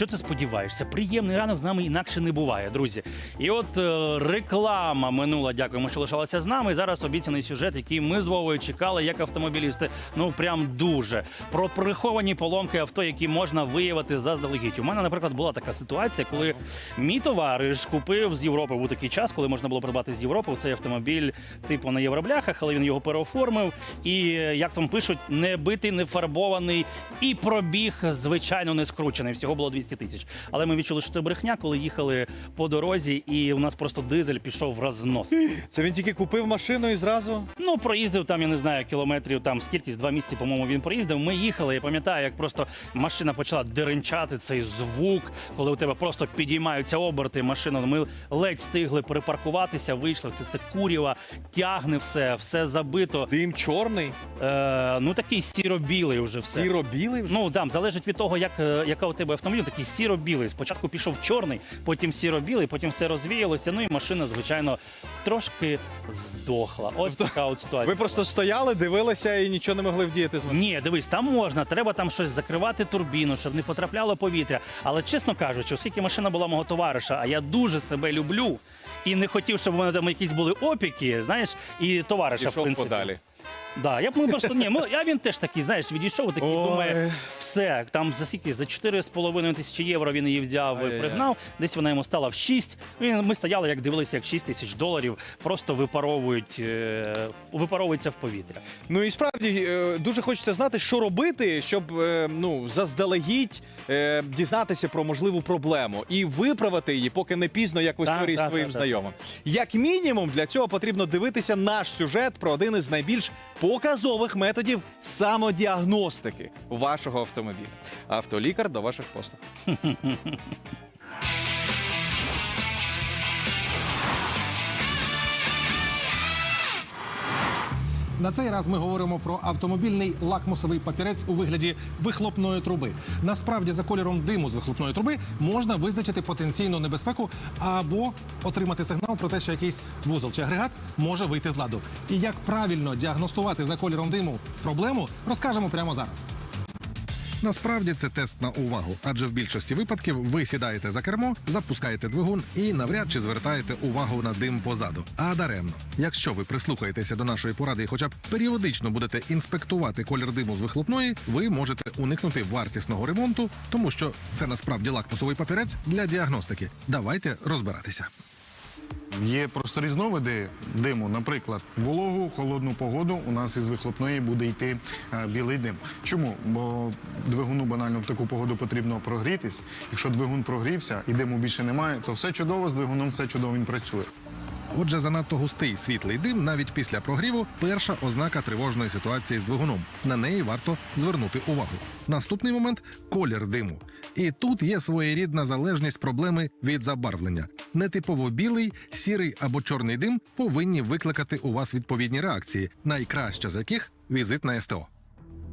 Що ти сподіваєшся? Приємний ранок з нами інакше не буває, друзі. І от е, реклама минула. Дякуємо, що лишалася з нами. Зараз обіцяний сюжет, який ми з Вовою чекали, як автомобілісти. Ну прям дуже про приховані поломки авто, які можна виявити заздалегідь. У мене, наприклад, була така ситуація, коли мій товариш купив з Європи був такий час, коли можна було придбати з Європи цей автомобіль, типу на євробляхах, але він його переоформив. І як там пишуть, не битий, не фарбований, і пробіг, звичайно, не скручений. Всього було 200 тисяч. Але ми відчули, що це брехня, коли їхали по дорозі, і у нас просто дизель пішов в рознос. Це він тільки купив машину і зразу. Ну, проїздив там, я не знаю, кілометрів там скільки, з два місяці, по-моєму, він проїздив. Ми їхали. Я пам'ятаю, як просто машина почала деренчати цей звук, коли у тебе просто підіймаються оберти машина. Ми ледь встигли перепаркуватися, вийшли. Це все куріва, тягне все, все забито. Дим чорний, Е, ну такий сіро-білий вже все. сіро-білий вже. Ну там залежить від того, як, е, яка у тебе автомобіль, такий сіро-білий. Спочатку пішов чорний, потім сіро-білий, потім все розвіялося. Ну і машина, звичайно, трошки здохла. Ось така от ситуація. Ви просто стояли, дивилися і нічого не могли вдіяти з машини. Ні, дивись, там можна, треба там щось закривати турбіну, щоб не потрапляло повітря. Але чесно кажучи, оскільки машина була мого товариша, а я дуже себе люблю і не хотів, щоб у мене там якісь були опіки, знаєш, і товариша в Пішов принципі. подалі. Да, я б ну, просто ні, ми- а він теж такий, знаєш, відійшов, такий Ой. думає, все, там за скільки, за 4,5 тисячі євро він її взяв, і Ай-яй-яй. пригнав, десь вона йому стала в 6. Він, ми стояли, як дивилися, як 6 тисяч доларів просто випаровують, е, випаровується в повітря. Ну і справді е, дуже хочеться знати, що робити, щоб е, ну заздалегідь е, дізнатися про можливу проблему і виправити її, поки не пізно, як в Так, історії з так, твоїм так, так. знайомим. Як мінімум, для цього потрібно дивитися наш сюжет про один із найбільш показових методів самодіагностики вашого автомобіля. Автолікар до ваших послуг. На цей раз ми говоримо про автомобільний лакмусовий папірець у вигляді вихлопної труби. Насправді, за кольором диму з вихлопної труби можна визначити потенційну небезпеку або отримати сигнал про те, що якийсь вузол чи агрегат може вийти з ладу. І як правильно діагностувати за кольором диму проблему, розкажемо прямо зараз. Насправді це тест на увагу, адже в більшості випадків ви сідаєте за кермо, запускаєте двигун і навряд чи звертаєте увагу на дим позаду. А даремно. Якщо ви прислухаєтеся до нашої поради і хоча б періодично будете інспектувати колір диму з вихлопної, ви можете уникнути вартісного ремонту, тому що це насправді лакмусовий папірець для діагностики. Давайте розбиратися. Є просто різновиди диму. Наприклад, вологу, холодну погоду у нас із вихлопної буде йти е, білий дим. Чому? Бо двигуну банально в таку погоду потрібно прогрітись. Якщо двигун прогрівся і диму більше немає, то все чудово з двигуном, все чудово він працює. Отже, занадто густий світлий дим навіть після прогріву перша ознака тривожної ситуації з двигуном. На неї варто звернути увагу. Наступний момент колір диму. І тут є своєрідна залежність проблеми від забарвлення. Нетипово білий, сірий або чорний дим повинні викликати у вас відповідні реакції, найкраща з яких візит на СТО.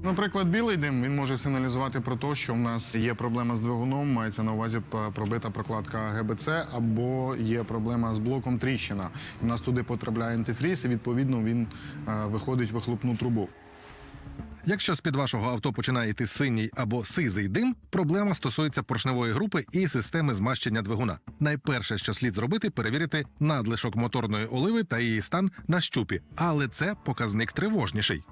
Наприклад, білий дим він може сигналізувати про те, що в нас є проблема з двигуном, мається на увазі пробита прокладка ГБЦ, або є проблема з блоком тріщина. У нас туди потрапляє антифріз, і відповідно він е, виходить в вихлопну трубу. Якщо з під вашого авто починає йти синій або сизий дим, проблема стосується поршневої групи і системи змащення двигуна. Найперше, що слід зробити, перевірити надлишок моторної оливи та її стан на щупі, але це показник тривожніший.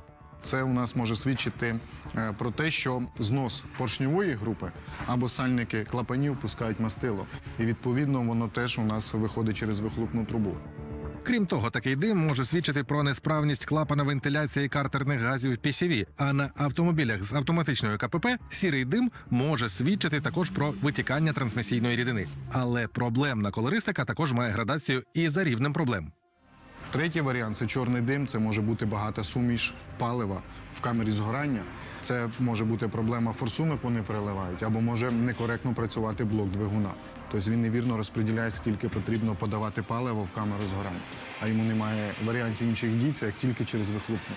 Це у нас може свідчити е, про те, що знос поршньової групи або сальники клапанів пускають мастило, і відповідно воно теж у нас виходить через вихлопну трубу. Крім того, такий дим може свідчити про несправність клапана вентиляції картерних газів PCV, а на автомобілях з автоматичною КПП сірий дим може свідчити також про витікання трансмісійної рідини. Але проблемна колористика також має градацію і за рівнем проблем. Третій варіант це чорний дим. Це може бути багата суміш палива в камері згорання. Це може бути проблема форсунок, вони переливають, або може некоректно працювати блок двигуна. Тобто він невірно розподіляє, скільки потрібно подавати паливо в камеру згорання. А йому немає варіантів інших дій, це як тільки через вихлопну.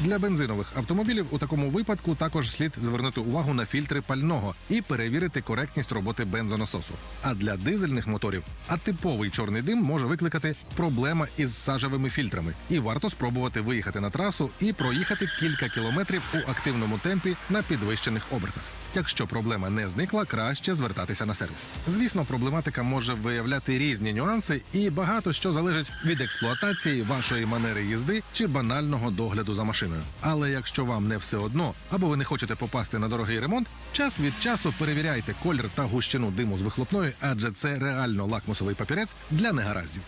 Для бензинових автомобілів у такому випадку також слід звернути увагу на фільтри пального і перевірити коректність роботи бензонасосу. А для дизельних моторів атиповий чорний дим може викликати проблема із сажевими фільтрами, і варто спробувати виїхати на трасу і проїхати кілька кілометрів у активному темпі на підвищених обертах. Якщо проблема не зникла, краще звертатися на сервіс. Звісно, проблематика може виявляти різні нюанси, і багато що залежить від експлуатації, вашої манери їзди чи банального догляду за машиною. Але якщо вам не все одно, або ви не хочете попасти на дорогий ремонт, час від часу перевіряйте колір та гущину диму з вихлопної, адже це реально лакмусовий папірець для негараздів.